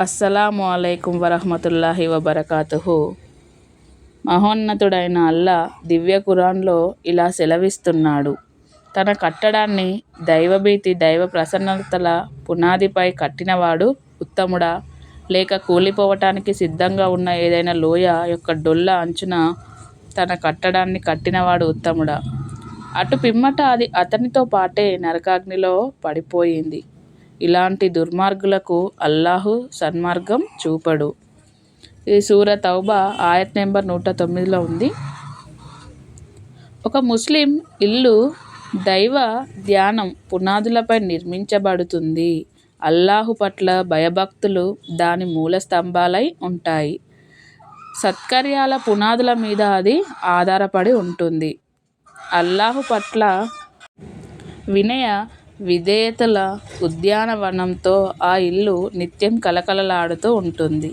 అస్సలాము అలైకుం వరహమతుల్లాహి వబర్కాతుహు. మహోన్నతుడైన అల్లా దివ్య కురాన్లో ఇలా సెలవిస్తున్నాడు. తన కట్టడాన్ని దైవభీతి దైవ ప్రసన్నతల పునాదిపై కట్టినవాడు ఉత్తముడా? లేక కూలిపోవటానికి సిద్ధంగా ఉన్న ఏదైనా లోయ యొక్క డొల్ల అంచున తన కట్టడాన్ని కట్టినవాడు ఉత్తముడా? అటు పిమ్మట అది అతనితో పాటే నరకాగ్నిలో పడిపోయింది. ఇలాంటి దుర్మార్గులకు అల్లాహు సన్మార్గం చూపడు. ఈ సూర తౌబా ఆయత్ నెంబర్ నూట తొమ్మిదిలో ఉంది. ఒక ముస్లిం ఇల్లు దైవ ధ్యానం పునాదులపై నిర్మించబడుతుంది. అల్లాహు పట్ల భయభక్తులు దాని మూల స్తంభాలై ఉంటాయి. సత్కర్యాల పునాదుల మీద అది ఆధారపడి ఉంటుంది. అల్లాహు పట్ల వినయ విధేయతల ఉద్యానవనంతో ఆ ఇల్లు నిత్యం కలకలలాడుతూ ఉంటుంది.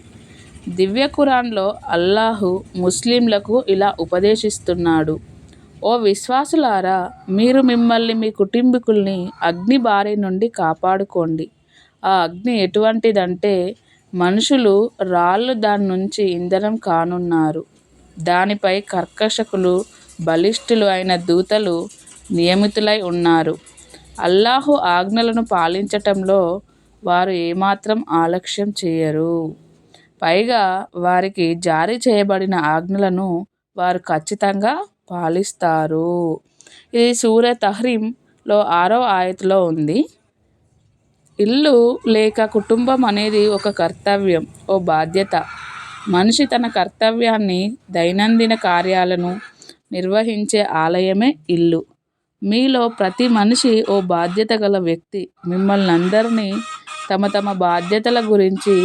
దివ్య ఖురాన్లో అల్లాహు ముస్లింలకు ఇలా ఉపదేశిస్తున్నాడు. ఓ విశ్వాసులారా మీరు మిమ్మల్ని మీ కుటుంబీకుల్ని అగ్ని బారి నుండి కాపాడుకోండి. ఆ అగ్ని ఎటువంటిదంటే మనుషులు రాళ్ళు దాని నుంచి ఇంధనం కానున్నారు. దానిపై కర్కశకులు బలిష్ఠులు అయిన దూతలు నియమితులై ఉన్నారు. అల్లాహు ఆజ్ఞలను పాలించటంలో వారు ఏమాత్రం ఆలక్ష్యం చేయరు. పైగా వారికి జారీ చేయబడిన ఆజ్ఞలను వారు ఖచ్చితంగా పాలిస్తారు. ఇది సూర్య తహ్రీంలో ఆరో ఆయతలో ఉంది. ఇల్లు లేక కుటుంబం అనేది ఒక కర్తవ్యం ఓ బాధ్యత. మనిషి తన కర్తవ్యాన్ని దైనందిన కార్యాలను నిర్వహించే ఆలయమే ఇల్లు. మీలో ప్రతి మనిషి ఓ బాధ్యత గల వ్యక్తి. మిమ్మల్ని అందరినీ తమ తమ బాధ్యతల గురించి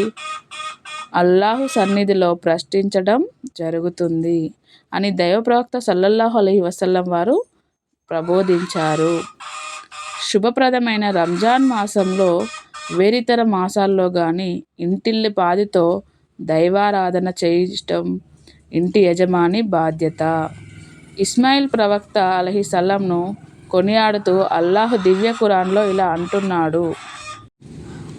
అల్లాహు సన్నిధిలో ప్రశ్నించడం జరుగుతుంది అని దైవప్రవక్త సల్లల్లాహు అలహి వసల్లం వారు ప్రబోధించారు. శుభప్రదమైన రంజాన్ మాసంలో వేరితర మాసాల్లో కానీ ఇంటిల్లి పాదితో దైవారాధన చేయటం ఇంటి యజమాని బాధ్యత. ఇస్మాయిల్ ప్రవక్త అలహిసల్లంను కొనియాడుతూ అల్లాహ్ దివ్య ఖురాన్లో ఇలా అంటున్నాడు.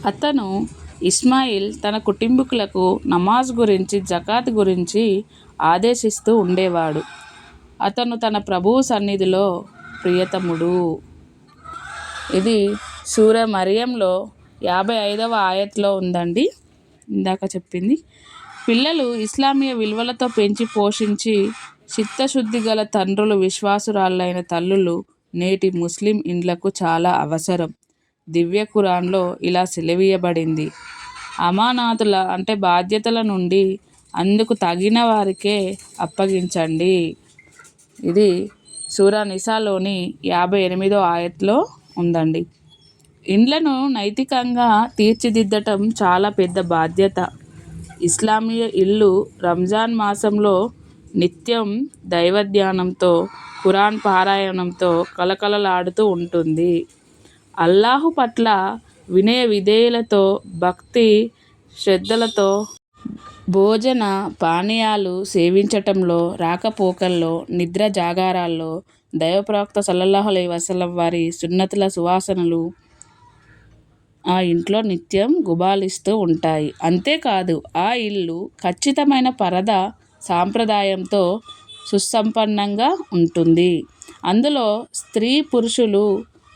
అతను ఇస్మాయిల్ తన కుటుంబీకులకు నమాజ్ గురించి జకాత్ గురించి ఆదేశిస్తూ ఉండేవాడు. అతను తన ప్రభువు సన్నిధిలో ప్రియతముడు. ఇది సూర్య మరియంలో యాభై ఐదవ ఆయత్లో ఉందండి. ఇందాక చెప్పింది. పిల్లలు ఇస్లామీయ విలువలతో పెంచి పోషించి చిత్తశుద్ధి గల తండ్రులు విశ్వాసురాళ్ళైన తల్లులు నేటి ముస్లిం ఇండ్లకు చాలా అవసరం. దివ్య ఖురాన్లో ఇలా సెలవీయబడింది. అమానాతుల అంటే బాధ్యతల నుండి అందుకు తగిన వారికే అప్పగించండి. ఇది సూరా నిసాలోని యాభై ఎనిమిదో ఆయత్లో ఉందండి. ఇండ్లను నైతికంగా తీర్చిదిద్దటం చాలా పెద్ద బాధ్యత. ఇస్లామీయ ఇల్లు రంజాన్ మాసంలో నిత్యం దైవధ్యానంతో ఖురాన్ పారాయణంతో కలకలలాడుతూ ఉంటుంది. అల్లాహు పట్ల వినయ విధేయులతో భక్తి శ్రద్ధలతో భోజన పానీయాలు సేవించటంలో రాకపోకల్లో నిద్ర జాగారాల్లో దైవప్రవక్త సల్లల్లాహు అలై వసలం వారి సున్నతుల సువాసనలు ఆ ఇంట్లో నిత్యం గుబాలిస్తూ ఉంటాయి. అంతేకాదు ఆ ఇల్లు ఖచ్చితమైన పరద సాంప్రదాయంతో సుసంపన్నంగా ఉంటుంది. అందులో స్త్రీ పురుషులు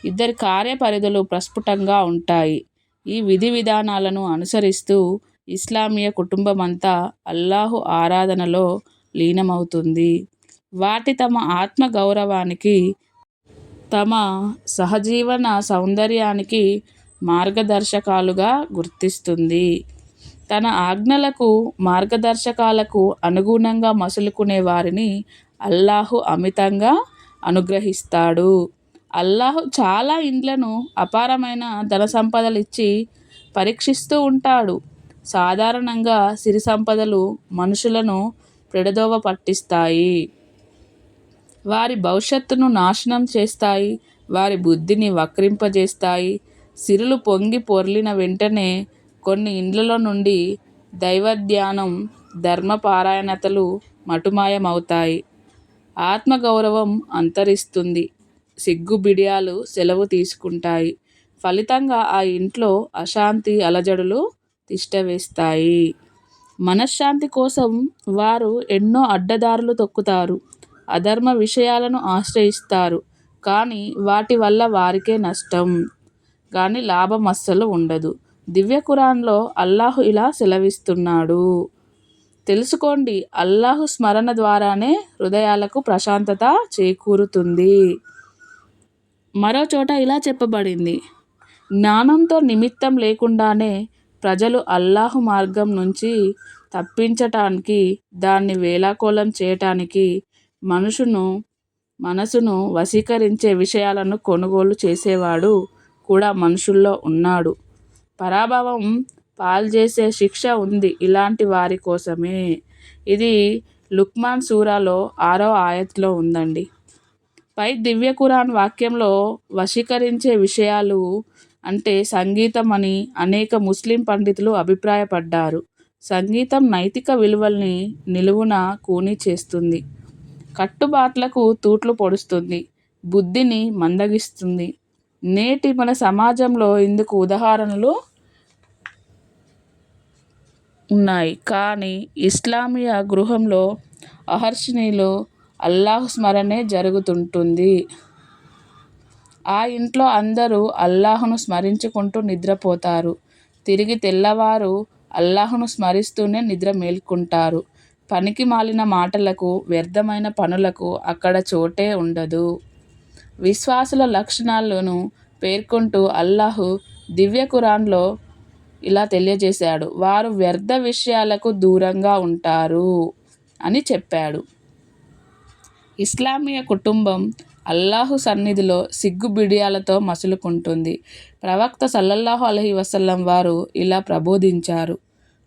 ఇద్దరి కార్యపరిధులు ప్రస్ఫుటంగా ఉంటాయి. ఈ విధి విధానాలను అనుసరిస్తూ ఇస్లామీయ కుటుంబం అంతా అల్లాహు ఆరాధనలో లీనమవుతుంది. వాటి తమ ఆత్మ గౌరవానికి తమ సహజీవన సౌందర్యానికి మార్గదర్శకాలుగా గుర్తిస్తుంది. తన ఆజ్ఞలకు మార్గదర్శకాలకు అనుగుణంగా మసులుకునే వారిని అల్లాహు అమితంగా అనుగ్రహిస్తాడు. అల్లాహు చాలా ఇండ్లను అపారమైన ధన సంపదలు ఇచ్చి పరీక్షిస్తూ ఉంటాడు. సాధారణంగా సిరి సంపదలు మనుషులను పెడదోవ పట్టిస్తాయి. వారి భవిష్యత్తును నాశనం చేస్తాయి. వారి బుద్ధిని వక్రింపజేస్తాయి. సిరులు పొంగి పొర్లిన వెంటనే కొన్ని ఇండ్లలో నుండి దైవ ధ్యానం ధర్మపారాయణతలు మటుమాయమవుతాయి. ఆత్మగౌరవం అంతరిస్తుంది. సిగ్గు బిడియాలు సెలవు తీసుకుంటాయి. ఫలితంగా ఆ ఇంట్లో అశాంతి అలజడులు తిష్టవేస్తాయి. మనశ్శాంతి కోసం వారు ఎన్నో అడ్డదారులు తొక్కుతారు. అధర్మ విషయాలను ఆశ్రయిస్తారు. కానీ వాటి వల్ల వారికే నష్టం. కానీ లాభం అస్సలు ఉండదు. దివ్య ఖురాన్లో అల్లాహు ఇలా సెలవిస్తున్నాడు. తెలుసుకోండి అల్లాహు స్మరణ ద్వారానే హృదయాలకు ప్రశాంతత చేకూరుతుంది. మరో చోట ఇలా చెప్పబడింది జ్ఞానంతో నిమిత్తం లేకుండానే ప్రజలు అల్లాహు మార్గం నుంచి తప్పించటానికి దాన్ని వేలాకోలం చేయటానికి మనుషును మనసును వశీకరించే విషయాలను కొనుగోలు చేసేవాడు కూడా మనుషుల్లో ఉన్నాడు. పరాభవం పాల్చేసే శిక్ష ఉంది ఇలాంటి వారి కోసమే. ఇది లుక్మాన్ సూరాలో ఆరో ఆయత్లో ఉందండి. పై దివ్య ఖురాన్ వాక్యంలో వశీకరించే విషయాలు అంటే సంగీతం అని అనేక ముస్లిం పండితులు అభిప్రాయపడ్డారు. సంగీతం నైతిక విలువల్ని నిలువున కూని చేస్తుంది. కట్టుబాట్లకు తూట్లు పొడుస్తుంది. బుద్ధిని మందగిస్తుంది. నేటి మన సమాజంలో ఇందుకు ఉదాహరణలు ఉన్నాయి. కానీ ఇస్లామియా గృహంలో అహర్షిణీలు అల్లాహ్ స్మరణే జరుగుతుంటుంది. ఆ ఇంట్లో అందరూ అల్లాహ్ను స్మరించుకుంటూ నిద్రపోతారు. తిరిగి తెల్లవారు అల్లాహ్ను స్మరిస్తూనే నిద్ర మేల్కుంటారు. పనికి మాలిన మాటలకు వ్యర్థమైన పనులకు అక్కడ చోటే ఉండదు. విశ్వాసుల లక్షణాలను పేర్కొంటూ అల్లాహు దివ్య ఖురాన్లో ఇలా తెలియజేశాడు. వారు వ్యర్థ విషయాలకు దూరంగా ఉంటారు అని చెప్పాడు. ఇస్లామీయ కుటుంబం అల్లాహు సన్నిధిలో సిగ్గు బిడియాలతో మసులుకుంటుంది. ప్రవక్త సల్లల్లాహు అలహి వసల్లం వారు ఇలా ప్రబోధించారు.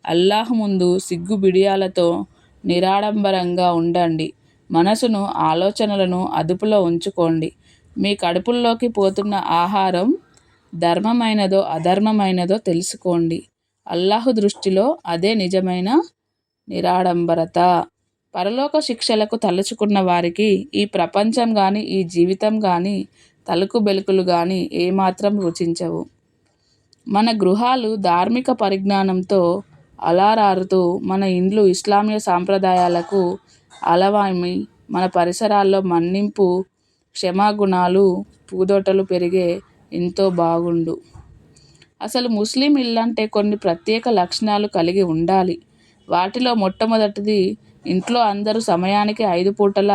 అల్లాహ్ ముందు సిగ్గు బిడియాలతో నిరాడంబరంగా ఉండండి. మనసును ఆలోచనలను అదుపులో ఉంచుకోండి. మీ కడుపుల్లోకి పోతున్న ఆహారం ధర్మమైనదో అధర్మమైనదో తెలుసుకోండి. అల్లాహు దృష్టిలో అదే నిజమైన నిరాడంబరత. పరలోక శిక్షలకు తలుచుకున్న వారికి ఈ ప్రపంచం కానీ ఈ జీవితం కానీ తలుకు బెలుకులు కానీ ఏమాత్రం రుచించవు. మన గృహాలు ధార్మిక పరిజ్ఞానంతో అలారారుతూ మన ఇండ్లు ఇస్లామీయ సాంప్రదాయాలకు అలవామి మన పరిసరాల్లో మన్నింపు క్షమాగుణాలు పూదోటలు పెరిగే ఎంతో బాగుండు. అసలు ముస్లిం ఇల్లంటే కొన్ని ప్రత్యేక లక్షణాలు కలిగి ఉండాలి. వాటిలో మొట్టమొదటిది ఇంట్లో అందరూ సమయానికి ఐదు పూటల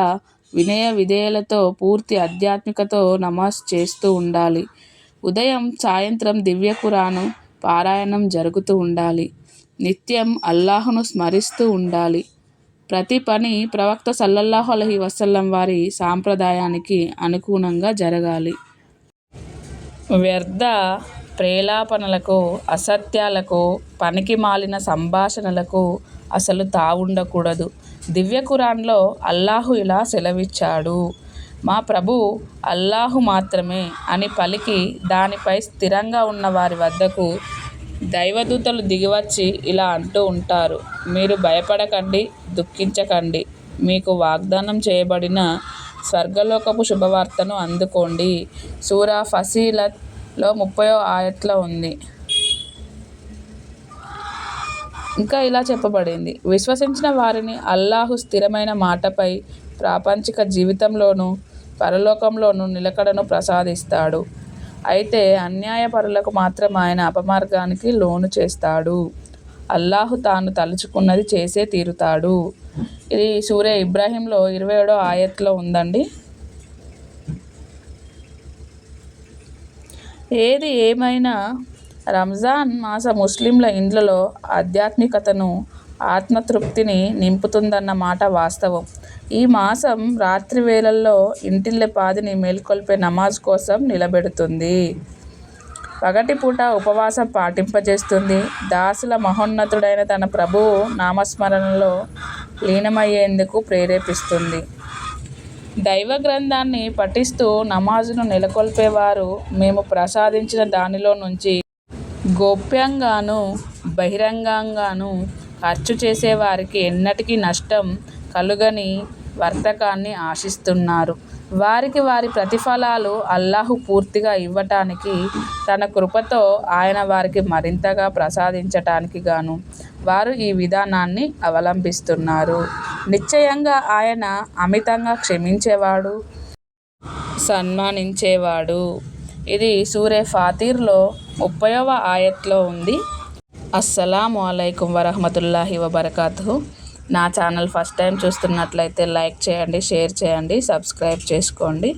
వినయ విధేయలతో పూర్తి ఆధ్యాత్మికతో నమాజ్ చేస్తూ ఉండాలి. ఉదయం సాయంత్రం దివ్య ఖురాను పారాయణం జరుగుతూ ఉండాలి. నిత్యం అల్లాహ్ను స్మరిస్తూ ఉండాలి. ప్రతి పని ప్రవక్త సల్లల్లాహు అలహి వసల్లం వారి సాంప్రదాయానికి అనుగుణంగా జరగాలి. వ్యర్థ ప్రేలాపనలకు అసత్యాలకు పనికి మాలిన సంభాషణలకు అసలు తావుండకూడదు. దివ్య ఖురాన్లో అల్లాహు ఇలా సెలవిచ్చాడు. మా ప్రభు అల్లాహు మాత్రమే అని పలికి దానిపై స్థిరంగా ఉన్న వారి వద్దకు దైవదూతలు దిగివచ్చి ఇలా అంటూ ఉంటారు. మీరు భయపడకండి దుఃఖించకండి. మీకు వాగ్దానం చేయబడిన స్వర్గలోకపు శుభవార్తను అందుకోండి. సూరా ఫసీలత్లో ముప్పయో ఆయట్లో ఉంది. ఇంకా ఇలా చెప్పబడింది. విశ్వసించిన వారిని అల్లాహు స్థిరమైన మాటపై ప్రాపంచిక జీవితంలోనూ పరలోకంలోనూ నిలకడను ప్రసాదిస్తాడు. అయితే అన్యాయపరులకు మాత్రం ఆయన అపమార్గానికి లోను చేస్తాడు. అల్లాహు తాను తలుచుకున్నది చేసే తీరుతాడు. ఇది సూర్య ఇబ్రాహీంలో ఇరవై ఏడో ఆయత్లో ఉందండి. ఏది ఏమైనా రంజాన్ మాస ముస్లింల ఇండ్లలో ఆధ్యాత్మికతను ఆత్మతృప్తిని నింపుతుందన్న మాట వాస్తవం. ఈ మాసం రాత్రి వేళల్లో ఇంటిల్లపాదిని మేల్కొల్పే నమాజ్ కోసం నిలబెడుతుంది. పగటిపూట ఉపవాసం పాటింపజేస్తుంది. దాసుల మహోన్నతుడైన తన ప్రభువు నామస్మరణలో లీనమయ్యేందుకు ప్రేరేపిస్తుంది. దైవ గ్రంథాన్ని పఠిస్తూ నమాజును నెలకొల్పేవారు మేము ప్రసాదించిన దానిలో నుంచి గోప్యంగాను బహిరంగంగాను ఖర్చు చేసేవారికి ఎన్నటికీ నష్టం కలుగని వర్తకాన్ని ఆశిస్తున్నారు. వారికి వారి ప్రతిఫలాలు అల్లాహు పూర్తిగా ఇవ్వటానికి తన కృపతో ఆయన వారికి మరింతగా ప్రసాదించటానికి గాను వారు ఈ విధానాన్ని అవలంబిస్తున్నారు. నిశ్చయంగా ఆయన అమితంగా క్షమించేవాడు సన్మానించేవాడు. ఇది సూరే ఫాతిర్లో ముప్పైవ ఆయత్లో ఉంది. అస్సలాము అలైకుం వరహమతుల్లాహి వబర్కాతు నా ఛానల్ ఫస్ట్ టైం చూస్తున్నట్లయితే లైక్ చేయండి షేర్ చేయండి సబ్స్క్రైబ్ చేసుకోండి.